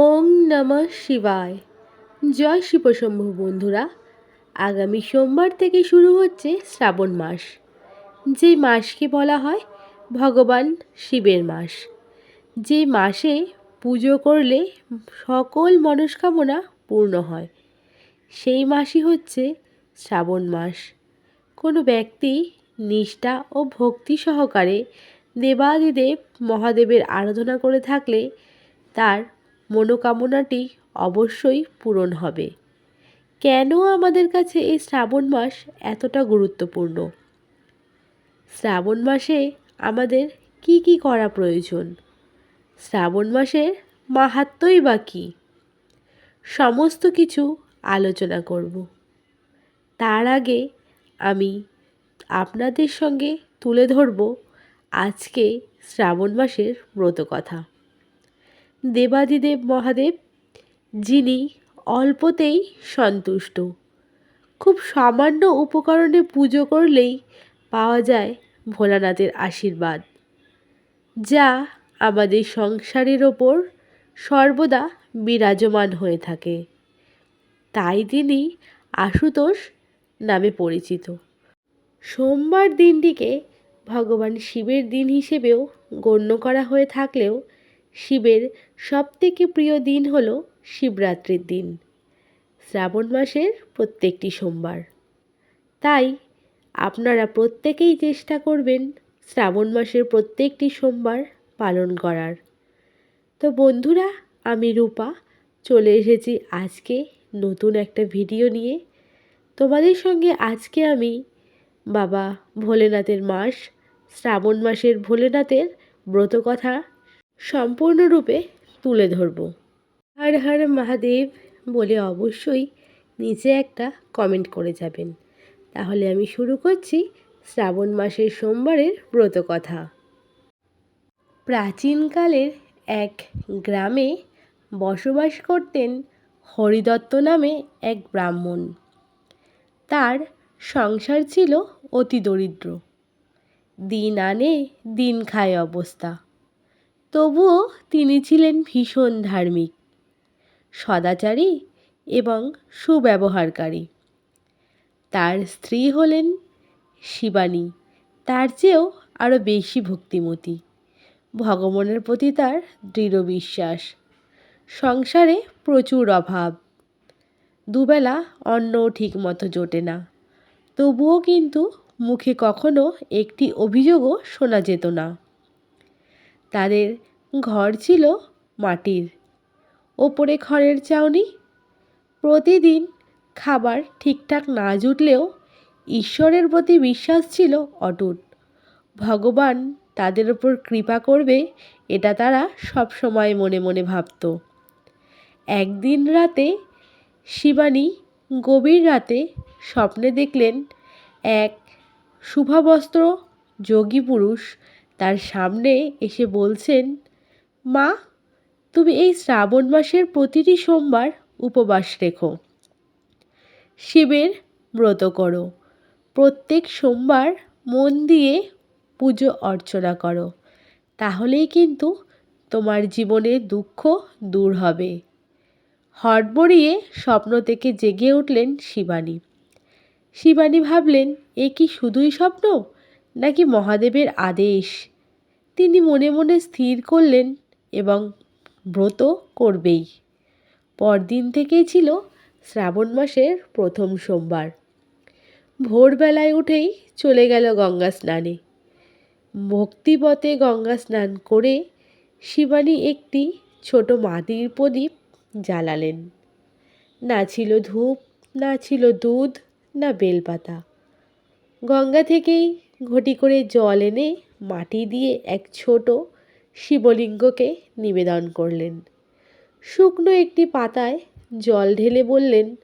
ওং নমঃ শিবায়। জয় শিবশম্ভু বন্ধুরা, আগামী সোমবার থেকে শুরু হচ্ছে শ্রাবণ মাস। যে মাসকে বলা হয় ভগবান শিবের মাস। যে মাসে পুজো করলে সকল মনস্কামনা পূর্ণ হয়, সেই মাসই হচ্ছে শ্রাবণ মাস। কোনো ব্যক্তি নিষ্ঠা ও ভক্তি সহকারে দেবাদিদেব মহাদেবের আরাধনা করে থাকলে তার মনোকামনাটি অবশ্যই পূরণ হবে। কেন আমাদের কাছে এই শ্রাবণ মাস এতটা গুরুত্বপূর্ণ? শ্রাবণ মাসে আমাদের কি কি করা প্রয়োজন? শ্রাবণ মাসের মাহাত্মই বা কী? সমস্ত কিছু আলোচনা করব। তার আগে আমি আপনাদের সঙ্গে তুলে ধরব আজকে শ্রাবণ মাসের ব্রতকথা। দেবাদিদেব মহাদেব, যিনি অল্পতেই সন্তুষ্ট। খুব সামান্য উপকরণে পুজো করলেই পাওয়া যায় ভোলানাথের আশীর্বাদ, যা আমাদের সংসারের ওপর সর্বদা বিরাজমান হয়ে থাকে। তাই তিনি আশুতোষ নামে পরিচিত। সোমবার দিনটিকে ভগবান শিবের দিন হিসেবেও গণ্য করা হয়ে থাকলেও শিবের সবথেকে প্রিয় দিন হল শিবরাত্রির দিন। শ্রাবণ মাসের প্রত্যেকটি সোমবার। তাই আপনারা প্রত্যেকেই চেষ্টা করবেন শ্রাবণ মাসের প্রত্যেকটি সোমবার পালন করার। তো বন্ধুরা, আমি রূপা, চলে এসেছি আজকে নতুন একটা ভিডিও নিয়ে। তোমাদের সঙ্গে আজকে আমি বাবা ভোলেনাথের মাস, শ্রাবণ মাসের ভোলেনাথের ব্রতকথা সম্পূর্ণরূপে তুলে ধরব। হর হর মহাদেব বলে অবশ্যই নিচে একটা কমেন্ট করে যাবেন। তাহলে আমি শুরু করছি শ্রাবণ মাসের সোমবারের ব্রতকথা প্রাচীনকালের এক গ্রামে বসবাস করতেন হরিদত্ত নামে এক ব্রাহ্মণ। তার সংসার ছিল অতি দরিদ্র। দিন আনে দিন খায় অবস্থা। তবুও তিনি ছিলেন ভীষণ ধার্মিক, সদাচারী এবং সুব্যবহারকারী। তার স্ত্রী হলেন শিবানী, তার চেয়েও আরও বেশি ভক্তিমতী। ভগবানের প্রতি তার দৃঢ় বিশ্বাস। সংসারে প্রচুর অভাব। দুবেলা অন্নও ঠিক মতো জোটে না। তবুও কিন্তু মুখে কখনো একটি অভিযোগও শোনা যেত না। তাদের ঘর ছিল মাটির। ওপরে খড়ের চাউনি। প্রতিদিন খাবার ঠিকঠাক না জুটলেও ঈশ্বরের প্রতি বিশ্বাস ছিল অটুট। ভগবান তাদের ওপর কৃপা করবে এটা তারা সব সময় মনে মনে ভাবত। একদিন রাতে শিবানী গভীর রাতে স্বপ্নে দেখলেন এক শুভাবস্ত্র যোগী পুরুষ তার সামনে এসে বলছেন, মা, তুমি এই শ্রাবণ মাসের প্রতিটি সোমবার উপবাস রেখো। শিবের ব্রত করো। প্রত্যেক সোমবার মন দিয়ে পুজো অর্চনা করো। তাহলেই কিন্তু তোমার জীবনের দুঃখ দূর হবে। হটবড়িয়ে স্বপ্ন থেকে জেগে উঠলেন শিবানী। শিবানী ভাবলেন, এ কি শুধুই স্বপ্ন? নাকি মহাদেবের আদেশ? তিনি মনে মনে স্থির করলেন এবং ব্রত করবেই। পরদিন থেকেই ছিল শ্রাবণ মাসের প্রথম সোমবার। ভোরবেলায় উঠেই চলে গেল গঙ্গা স্নানে। ভক্তিপথে গঙ্গা স্নান করে শিবানী একটি ছোট মাটির প্রদীপ জ্বালালেন। না ছিল ধূপ, না ছিল দুধ, না বেলপাতা। গঙ্গা থেকেই ঘটি করে জল এনে মাটি দিয়ে এক ছোট শিবলিঙ্গকে নিবেদন করলেন। শুকনো একটি পাতায় জল ঢেলে বললেন,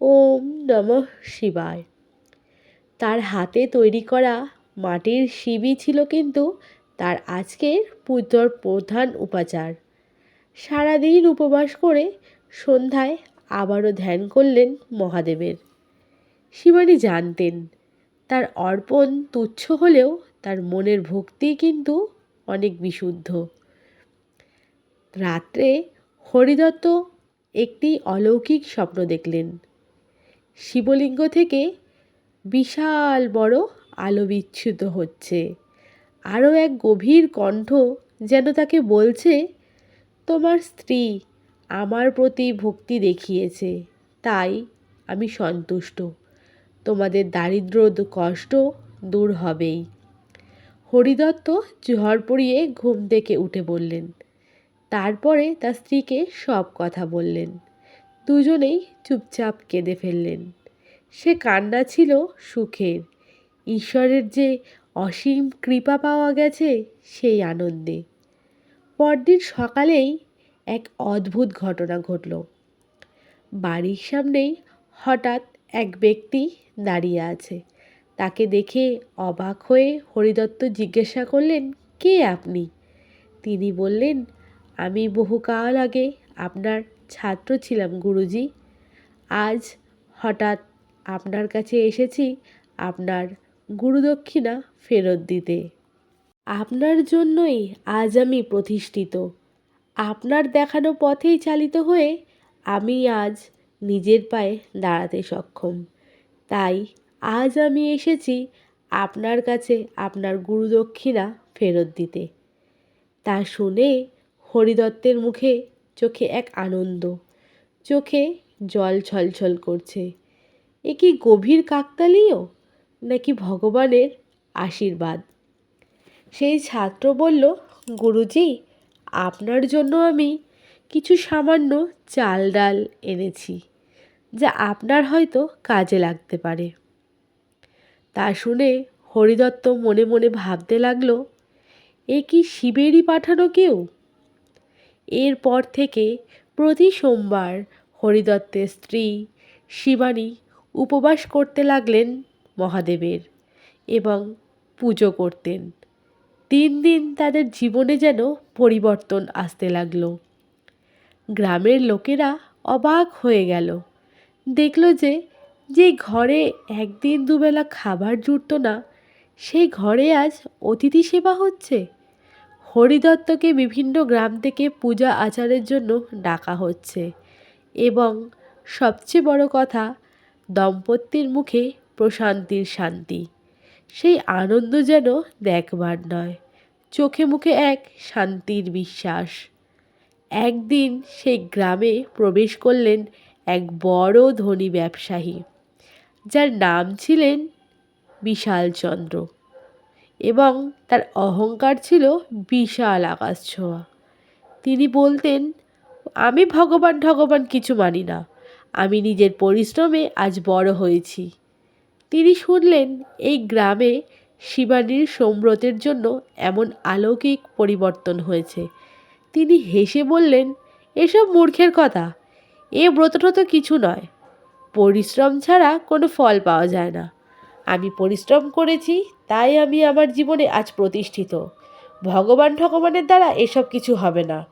ওম নমঃ শিবায়। তার হাতে তৈরি করা মাটির শিবই ছিল কিন্তু তার আজকের পুজোর প্রধান উপাচার। সারাদিন উপবাস করে সন্ধ্যায় আবারও ধ্যান করলেন মহাদেবের। শিবানী জানতেন তার অর্পণ তুচ্ছ হলেও তার মনের ভক্তি কিন্তু অনেক বিশুদ্ধ। রাত্রে হরিদত্ত একটি অলৌকিক স্বপ্ন দেখলেন। শিবলিঙ্গ থেকে বিশাল বড় আলো বিচ্ছুত হচ্ছে। আরও এক গভীর কণ্ঠ যেন তাকে বলছে, তোমার স্ত্রী আমার প্রতি ভক্তি দেখিয়েছে, তাই আমি সন্তুষ্ট। তোমাদের দারিদ্র কষ্ট দূর হবেই। হরিদত্ত ঝড় পড়িয়ে ঘুম থেকে উঠে বললেন, তারপরে তার স্ত্রীকে সব কথা বললেন। দুজনেই চুপচাপ কেঁদে ফেললেন। সে কান্না ছিল সুখের। ঈশ্বরের যে অসীম কৃপা পাওয়া গেছে, সেই আনন্দে। পরদিন সকালেই এক অদ্ভুত ঘটনা ঘটল। বাড়ির সামনেই হঠাৎ এক ব্যক্তি দাঁড়িয়ে আছে। তাকে দেখে অবাক হয়ে হরিদত্ত জিজ্ঞাসা করলেন, কে আপনি? তিনি বললেন, আমি বহুকাল আগে আপনার ছাত্র ছিলাম, গুরুজি। আজ হঠাৎ আপনার কাছে এসেছি আপনার গুরুদক্ষিণা ফেরত দিতে। আপনার জন্যই আজ আমি প্রতিষ্ঠিত। আপনার দেখানো পথেই চালিত হয়ে আমি আজ নিজের পায়ে দাঁড়াতে সক্ষম। তাই আজ আমি এসেছি আপনার কাছে আপনার গুরুদক্ষিণা ফেরত দিতে। তা শুনে হরিদত্তের মুখে চোখে এক আনন্দ, চোখে জল ছলছল করছে। এ কি গভীর কাকতালীয়, নাকি ভগবানের আশীর্বাদ? সেই ছাত্র বলল, গুরুজি, আপনার জন্য আমি কিছু সামান্য চাল ডাল এনেছি। যা আপনার হয়তো কাজে লাগতে পারে। তা শুনে হরিদত্ত মনে মনে ভাবতে লাগল, এ কি শিবেরই পাঠানো কেউ? এরপর থেকে প্রতি সোমবার হরিদত্তের স্ত্রী শিবানী উপবাস করতে লাগলেন মহাদেবের এবং পুজো করতেন। দিন দিন তাদের জীবনে যেন পরিবর্তন আসতে লাগল। গ্রামের লোকেরা অবাক হয়ে গেল। দেখল যে যে ঘরে একদিন দুবেলা খাবার জুটত না, সেই ঘরে আজ অতিথি সেবা হচ্ছে। হরিদত্তকে বিভিন্ন গ্রাম থেকে পূজা আচারের জন্য ডাকা হচ্ছে এবং সবচেয়ে বড় কথা, দম্পতির মুখে প্রশান্তির শান্তি। সেই আনন্দ যেন দেখবার নয়, চোখে মুখে এক শান্তির বিশ্বাস। একদিন সেই গ্রামে প্রবেশ করলেন এক বড় ধনী ব্যবসায়ী, যার নাম ছিলেন বিশালচন্দ্র এবং তার অহংকার ছিল বিশাল আকাশ ছোঁয়া। তিনি বলতেন, আমি ভগবান ঠগবান কিছু মানি না। আমি নিজের পরিশ্রমে আজ বড় হয়েছি। তিনি শুনলেন, এই গ্রামে শিবানীর সোমব্রতের জন্য এমন আলৌকিক পরিবর্তন হয়েছে। তিনি হেসে বললেন, এসব মূর্খের কথা। এ ব্রতটা তো কিছু নয়। পরিশ্রম ছাড়া কোনো ফল পাওয়া যায় না। আমি পরিশ্রম করেছি, তাই আমি আমার জীবনে আজ প্রতিষ্ঠিত। ভগবান ঠগবানের দ্বারা এসব কিছু হবে না।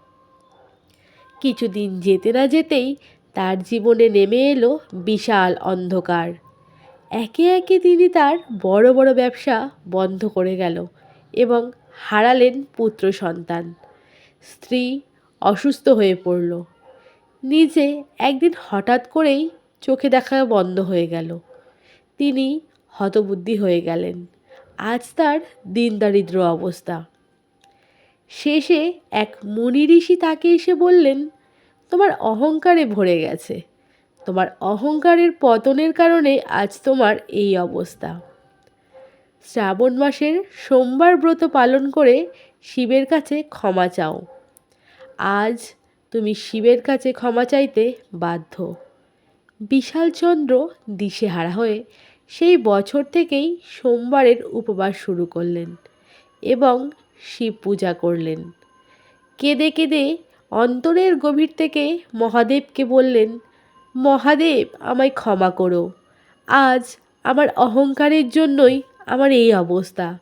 কিছুদিন যেতে না যেতেই তার জীবনে নেমে এলো বিশাল অন্ধকার। একে একে তিনি তার বড় বড় ব্যবসা বন্ধ করে গেল এবং হারালেন পুত্র সন্তান। স্ত্রী অসুস্থ হয়ে পড়ল। নিজে একদিন হঠাৎ করেই চোখে দেখা বন্ধ হয়ে গেল। তিনি হতবুদ্ধি হয়ে গেলেন। আজ তার দিন দারিদ্র অবস্থা। শেষে এক মুনি ঋষি তাকে এসে বললেন, তোমার অহংকারে ভরে গেছে। তোমার অহংকারের পতনের কারণে আজ তোমার এই অবস্থা। শ্রাবণ মাসের সোমবার ব্রত পালন করে শিবের কাছে ক্ষমা চাও। আজ তুমি শিবের কাছে ক্ষমা চাইতে বাধ্য। বিশালচন্দ্র দিশেহারা হয়ে সেই বছর থেকেই সোমবারের উপবাস শুরু করলেন এবং শিব পূজা করলেন। কেঁদে কেঁদে অন্তরের গভীর থেকে মহাদেবকে বললেন, মহাদেব, আমায় ক্ষমা করো। আজ আমার অহংকারের জন্যই আমার এই অবস্থা।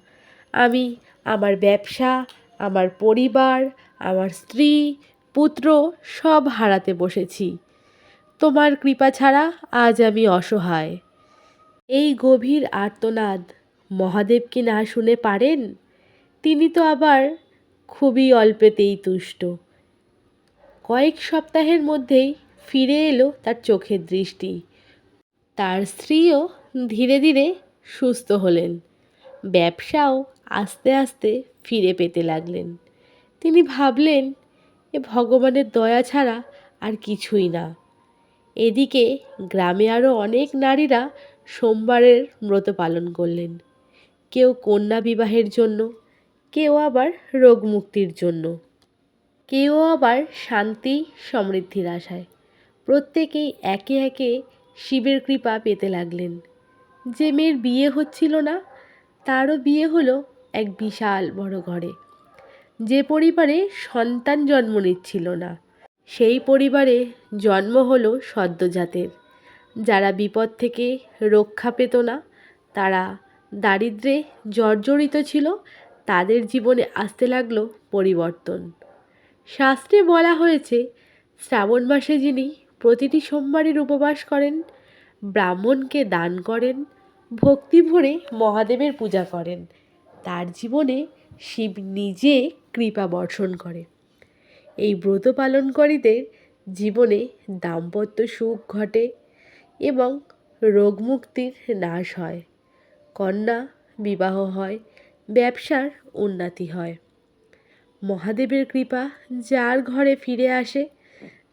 আমি আমার ব্যবসা, আমার পরিবার, আমার স্ত্রী পুত্র সব হারাতে বসেছি। তোমার কৃপা ছাড়া আজ আমি অসহায়। এই গভীর আর্তনাদ মহাদেব কি না শুনে পারেন? তিনি তো আবার খুবই অল্পেতেই তুষ্ট। কয়েক সপ্তাহের মধ্যেই ফিরে এলো তার চোখের দৃষ্টি। তার স্ত্রীও ধীরে ধীরে সুস্থ হলেন। ব্যবসাও আস্তে আস্তে ফিরে পেতে লাগলেন। তিনি ভাবলেন এ ভগবানের দয়া ছাড়া আর কিছুই না। এদিকে গ্রামে আরও অনেক নারীরা সোমবারের ব্রত পালন করলেন। কেউ কন্যা বিবাহের জন্য, কেউ আবার রোগ মুক্তির জন্য। কেউ আবার শান্তি সমৃদ্ধির আশায়। প্রত্যেকেই একে একে শিবের কৃপা পেতে লাগলেন। যে মেয়ের বিয়ে হচ্ছিল না, তারও বিয়ে হলো এক বিশাল বড় ঘরে। যে পরিবারে সন্তান জন্ম নিচ্ছিল না, সেই পরিবারে জন্ম হলো সদ্যজাতের। যারা বিপদ থেকে রক্ষা পেত না, তারা দারিদ্রে জর্জরিত ছিল, তাদের জীবনে আসতে লাগল পরিবর্তন। শাস্ত্রে বলা হয়েছে, শ্রাবণ মাসে যিনি প্রতিটি সোমবারের উপবাস করেন, ব্রাহ্মণকে দান করেন, ভক্তি ভরে মহাদেবের পূজা করেন। তার জীবনে শিব নিজে কৃপা বর্ষণ করে। এই ব্রত পালনকারীদের জীবনে দাম্পত্য সুখ ঘটে এবং রোগমুক্তির নাশ হয়। কন্যা বিবাহ হয়, ব্যবসার উন্নতি হয়। মহাদেবের কৃপা যার ঘরে ফিরে আসে,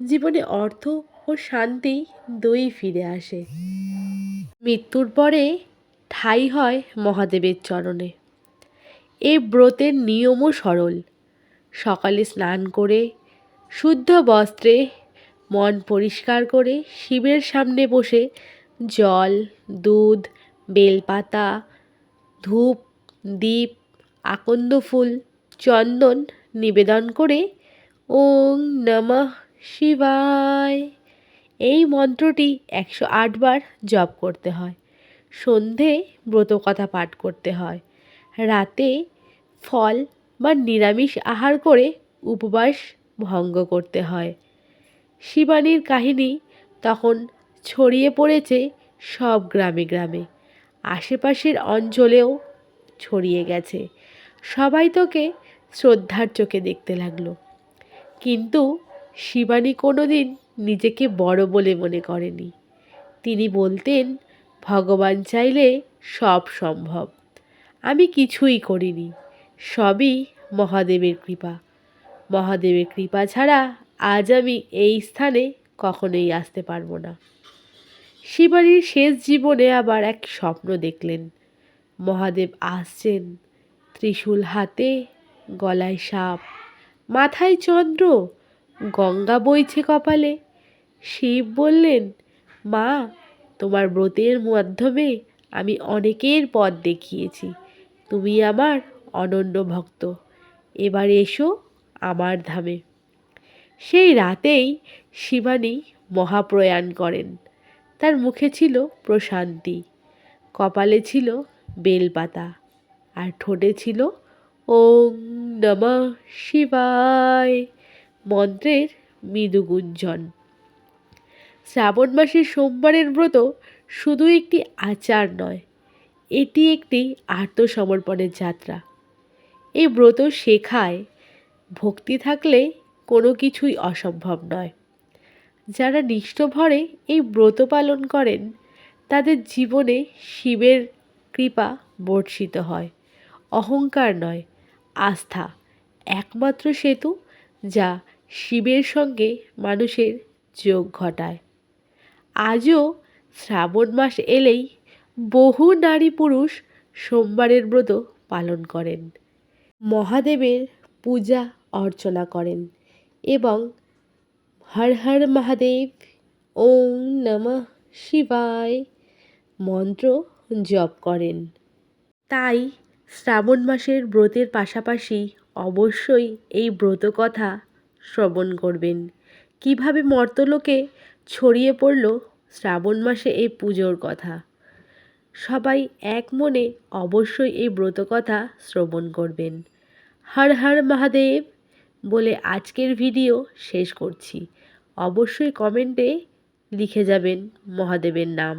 জীবনে অর্থ ও শান্তি দুই ফিরে আসে। মৃত্যুর পরে ঠাই হয় মহাদেবের চরণে। এই ব্রতের নিয়মও সরল। সকালে স্নান করে, শুদ্ধ বস্ত্রে মন পরিষ্কার করে শিবের সামনে বসে জল, দুধ, বেলপাতা, ধূপ, দীপ, আকন্দ ফুল, চন্দন নিবেদন করে ওং নমঃ শিবায়। এই মন্ত্রটি একশো আটবার জপ করতে হয়। সন্ধে ব্রতকথা পাঠ করতে হয়। রাতে ফল বা নিরামিষ আহার করে উপবাস ভঙ্গ করতে হয়। শিবানীর কাহিনী তখন ছড়িয়ে পড়েছে সব গ্রামে গ্রামে। আশেপাশের অঞ্চলেও ছড়িয়ে গেছে। সবাই তোকে শ্রদ্ধার চোখে দেখতে লাগল। কিন্তু শিবানী কোনো দিন নিজেকে বড় বলে মনে করেনি। তিনি বলতেন, ভগবান চাইলে সব সম্ভব। আমি কিছুই করিনি। সবই মহাদেবের কৃপা। মহাদেবের কৃপা ছাড়া আজ আমি এই স্থানে কখনোই আসতে পারব না। শিবানীর শেষ জীবনে আবার এক স্বপ্ন দেখলেন। মহাদেব আসছেন, ত্রিশূল হাতে গলায় সাপ, মাথায় চন্দ্র, গঙ্গা বইছে কপালে। শিব বললেন, মা, তোমার ব্রতের মাধ্যমে আমি অনেকের পথ দেখিয়েছি। তুমি আমার অনন্য ভক্ত। এবার এসো আমার ধামে। সেই রাতেই শিবানী মহাপ্রয়াণ করেন। তার মুখে ছিল প্রশান্তি, কপালে ছিল বেলপাতা, আর ঠোঁটে ছিল ওং নমঃ শিবায় মন্ত্রের মৃদু গুঞ্জন শ্রাবণ মাসের সোমবারের ব্রত শুধু একটি আচার নয়, এটি একটি আত্মসমর্পণের যাত্রা। এই ব্রত শেখায়। ভক্তি থাকলে কোনো কিছুই অসম্ভব নয়। যারা নিষ্ঠভরে এই ব্রত পালন করেন, তাদের জীবনে শিবের কৃপা বর্ষিত হয়। অহংকার নয়, আস্থা। একমাত্র সেতু যা শিবের সঙ্গে মানুষের যোগ ঘটায়। আজও শ্রাবণ মাস এলেই বহু নারী পুরুষ সোমবারের ব্রত পালন করেন। মহাদেবের পূজা অর্চনা করেন এবং হর হর মহাদেব, ওম নমঃ শিবায় মন্ত্র জপ করেন। তাই শ্রাবণ মাসের ব্রতের পাশাপাশি অবশ্যই এই ব্রত কথা শ্রবণ করবেন। কীভাবে মর্তলোকে ছড়িয়ে পড়ল শ্রাবণ মাসে এই পুজোর কথা? সবাই এক মনে অবশ্যই এই ব্রত কথা শ্রবণ করবেন। হর হর মহাদেব বলে আজকের ভিডিও শেষ করছি। অবশ্যই কমেন্টে লিখে যাবেন মহাদেবের নাম।